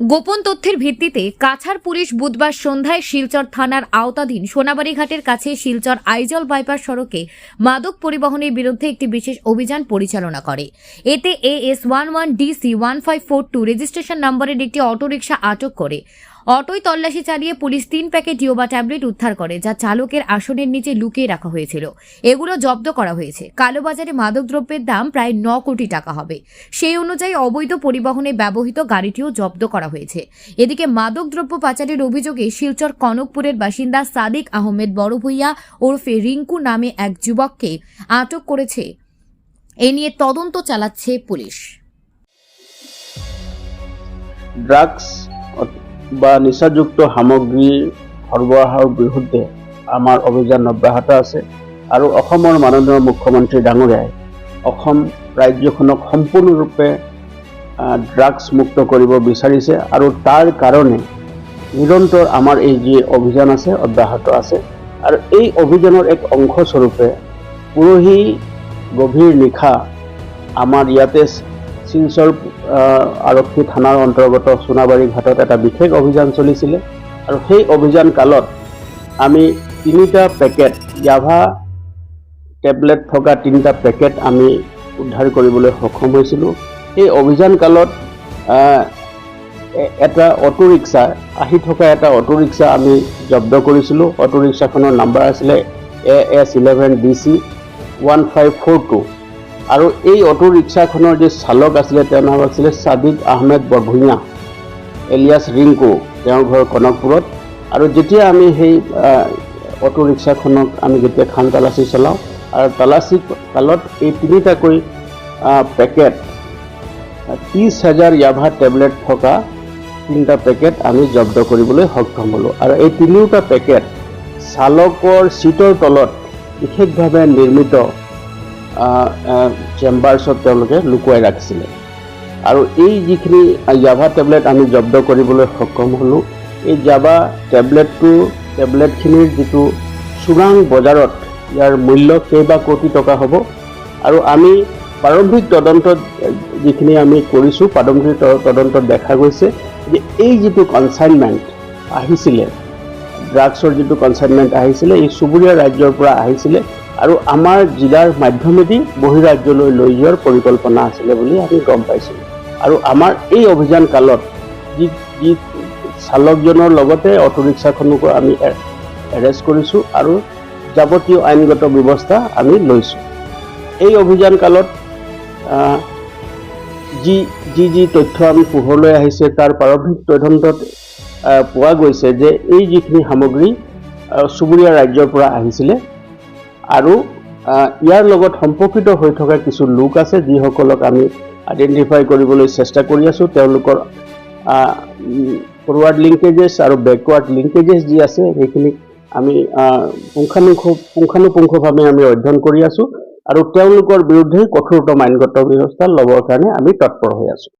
গোপন তথ্যের ভিত্তিতে কাছাড় পুলিশ বুধবার সন্ধ্যায় শিলচর থানার আওতাধীন সোনাবাড়িঘাটের কাছে শিলচর আইজল বাইপাস সড়কে মাদক পরিবহনের বিরুদ্ধে একটি বিশেষ অভিযান পরিচালনা করে। এতে A S one one DC one five four two registration নম্বরের একটি অটোরিকশা আটক করে। অটোয় তল্লাশি চালিয়ে পুলিশ তিন প্যাকেট ইয়োবা ট্যাবলেট উদ্ধার করে, যা চালকের আসনের নিচে লুকিয়ে রাখা হয়েছিল। এগুলো জব্দ করা হয়েছে। কালোবাজারে মাদকদ্রব্যের দাম প্রায় ন কোটি টাকা হবে। সেই অনুযায়ী অবৈধ পরিবহনে ব্যবহৃত গাড়িটিও জব্দ করা হয়েছে। এদিকে মাদকদ্রব্য পাচারের অভিযোগে শিলচর কনকপুরের বাসিন্দা সাদিক আহমেদ বড়ভূইয়া ওরফে রিঙ্কু নামে এক যুবককে আটক করেছে। এ নিয়ে তদন্ত চালাচ্ছে পুলিশ। ড্ৰাগছ বা নিচাযুক্ত সামগ্ৰী সৰবৰাহৰ বিৰুদ্ধে আমাৰ অভিযান অব্যাহত আছে আৰু অসমৰ মাননীয় মুখ্যমন্ত্ৰী ডাঙৰীয়াই অসম ৰাজ্যখনক সম্পূৰ্ণৰূপে ড্ৰাগছ মুক্ত কৰিব বিচাৰিছে আৰু তাৰ কাৰণে নিৰন্তৰ আমাৰ এই যি অভিযান আছে, অব্যাহত আছে আৰু এই অভিযানৰ এক অংশস্বৰূপে পৰহি গভীৰ নিশা আমাৰ ইয়াতে শিলচৰ আৰক্ষী থানাৰ অন্তৰ্গত সোণাবাৰী ঘাটত এটা বিশেষ অভিযান চলিছিলে। আৰু সেই অভিযান কালত আমি তিনিটা পেকেট, ইয়াভা টেবলেট থকা তিনিটা পেকেট আমি উদ্ধাৰ কৰিবলৈ সক্ষম হৈছিলোঁ। সেই অভিযান কালত এটা অটো ৰিক্সা আহি থকা এটা অটো ৰিক্সা আমি জব্দ কৰিছিলোঁ। অটো ৰিক্সাখনৰ নাম্বাৰ আছিলে A S eleven D C one five four two. আৰু এই অটো ৰিক্সাখনৰ যি চালক আছিলে, তেওঁৰ নাম আছিলে ছাদিক আহমেদ বৰভূঞা, এলিয়াছ ৰিংকু। তেওঁৰ ঘৰ কনকপুৰত। আৰু যেতিয়া আমি সেই অটো ৰিক্সাখনক আমি যেতিয়া খান তালাচী চলাওঁ, আৰু তালাচী কালত এই তিনিটাকৈ পেকেট, ত্ৰিছ হাজাৰ ইয়াভা টেবলেট থকা তিনিটা পেকেট আমি জব্দ কৰিবলৈ সক্ষম হ'লোঁ। আৰু এই তিনিওটা পেকেট চালকৰ ছিটৰ তলত বিশেষভাৱে নিৰ্মিত চেম্বাৰ্ছত তেওঁলোকে লুকুৱাই ৰাখিছিলে। আৰু এই যিখিনি জাভা টেবলেট আমি জব্দ কৰিবলৈ সক্ষম হ'লোঁ, এই জাভা টেবলেটটো, টেবলেটখিনিৰ যিটো চোৰাং বজাৰত ইয়াৰ মূল্য কেইবা কোটি টকা হ'ব, আৰু আমি প্ৰাৰম্ভিক তদন্তত যিখিনি আমি কৰিছোঁ, প্ৰাৰম্ভিক তদন্তত দেখা গৈছে যে এই যিটো কনচাইনমেণ্ট আহিছিলে ড্ৰাগছৰ যিটো কনচাইনমেণ্ট আহিছিলে, এই চুবুৰীয়া ৰাজ্যৰ পৰা আহিছিলে আৰু আমাৰ জিলাৰ মাধ্যমেদি বহিৰাজ্যলৈ লৈ যোৱাৰ পৰিকল্পনা আছিলে বুলি আমি গম পাইছিলোঁ। আৰু আমাৰ এই অভিযান কালত যি যি চালকজনৰ লগতে অটো ৰিক্সাখনকো আমি এৰেষ্ট কৰিছোঁ আৰু যাৱতীয় আইনগত ব্যৱস্থা আমি লৈছোঁ। এই অভিযান কালত যি যি যি তথ্য আমি পোহৰলৈ আহিছে, তাৰ প্ৰাৰম্ভিক তদন্তত পোৱা গৈছে যে এই যিখিনি সামগ্ৰী চুবুৰীয়া ৰাজ্যৰ পৰা আহিছিলে আৰু ইয়াৰ লগত সম্পৰ্কিত হৈ থকা কিছু লোক আছে যিসকলক আমি আইডেণ্টিফাই কৰিবলৈ চেষ্টা কৰি আছোঁ। তেওঁলোকৰ ফৰৱাৰ্ড লিংকেজেছ আৰু বেকৱাৰ্ড লিংকেজেছ যি আছে, সেইখিনিক আমি পুংখানুপুংখ পুংখানুপুংখভাৱে আমি অধ্যয়ন কৰি আছোঁ। আৰু তেওঁলোকৰ বিৰুদ্ধে কঠোৰতম আইনগত ব্যৱস্থা ল'বৰ কাৰণে আমি তৎপৰ হৈ আছোঁ।